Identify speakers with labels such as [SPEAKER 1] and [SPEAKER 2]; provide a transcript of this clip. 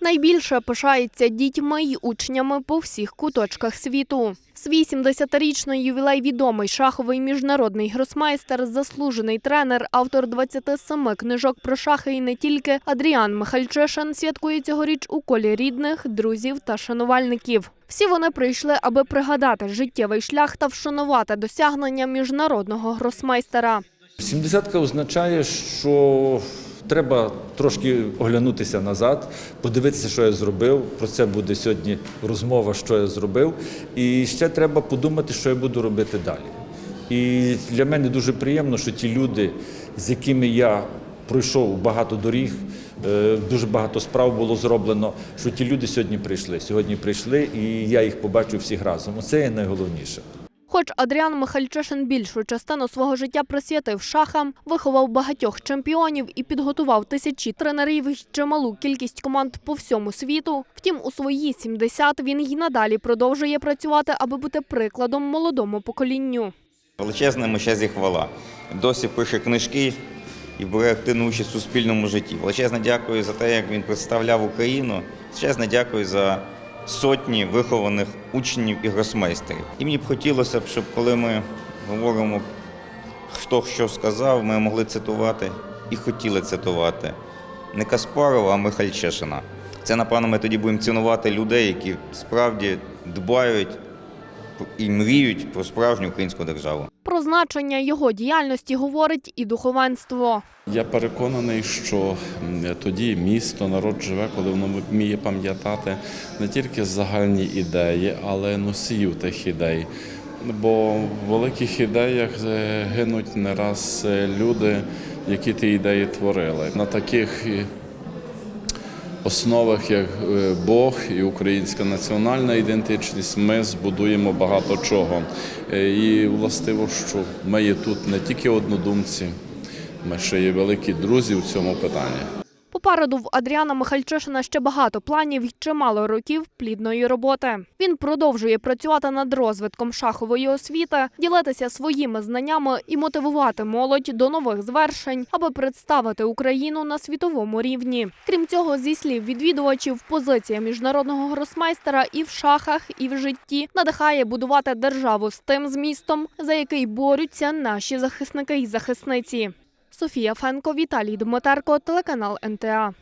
[SPEAKER 1] Найбільше пишається дітьми й учнями по всіх куточках світу. Свій 70-річний ювілей відомий шаховий міжнародний гросмайстер, заслужений тренер, автор 27 книжок про шахи і не тільки Адріан Михальчишин святкує цьогоріч у колі рідних, друзів та шанувальників. Всі вони прийшли, аби пригадати життєвий шлях та вшанувати досягнення міжнародного гросмайстера.
[SPEAKER 2] Сімдесятка означає, що треба трошки оглянутися назад, подивитися, що я зробив. Про це буде сьогодні розмова, що я зробив. І ще треба подумати, що я буду робити далі. І для мене дуже приємно, що ті люди, з якими я пройшов багато доріг, е, дуже багато справ було зроблено, що ті люди сьогодні прийшли. Сьогодні прийшли, і я їх побачив всіх разом. Оце є найголовніше.
[SPEAKER 1] Хоч Адріан Михальчишин більшу частину свого життя присвятив шахам, виховав багатьох чемпіонів і підготував тисячі тренерів і чималу кількість команд по всьому світу. Втім, у свої 70 він й надалі продовжує працювати, аби бути прикладом молодому поколінню.
[SPEAKER 3] Щастя і хвала. Досі пише книжки і бере активну участь у суспільному житті. Величезне дякую за те, як він представляв Україну. Величезне дякую за сотні вихованих учнів і гросмейстерів. І мені б хотілося б, щоб коли ми говоримо, хто що сказав, ми могли цитувати і хотіли цитувати не Каспарова, а Михальчешина. Це, напевно, ми тоді будемо цінувати людей, які справді дбають і мріють про справжню українську державу.
[SPEAKER 1] Про значення його діяльності говорить і духовенство.
[SPEAKER 4] Я переконаний, що тоді місто, народ живе, коли воно вміє пам'ятати не тільки загальні ідеї, але носіїв тих ідей. Бо в великих ідеях е, гинуть не раз е, люди, які ті ідеї творили. На таких е, основах, як е, Бог і українська національна ідентичність, ми збудуємо багато чого. Е, І властиво, що ми є тут не тільки однодумці, ми ще є великі друзі в цьому питанні.
[SPEAKER 1] Попереду в Адріана Михальчишина ще багато планів і чимало років плідної роботи. Він продовжує працювати над розвитком шахової освіти, ділитися своїми знаннями і мотивувати молодь до нових звершень, аби представити Україну на світовому рівні. Крім цього, зі слів відвідувачів, позиція міжнародного гросмайстера і в шахах, і в житті надихає будувати державу з тим змістом, за який борються наші захисники й захисниці. Софія Фенко, Віталій Дмитерко, телеканал НТА.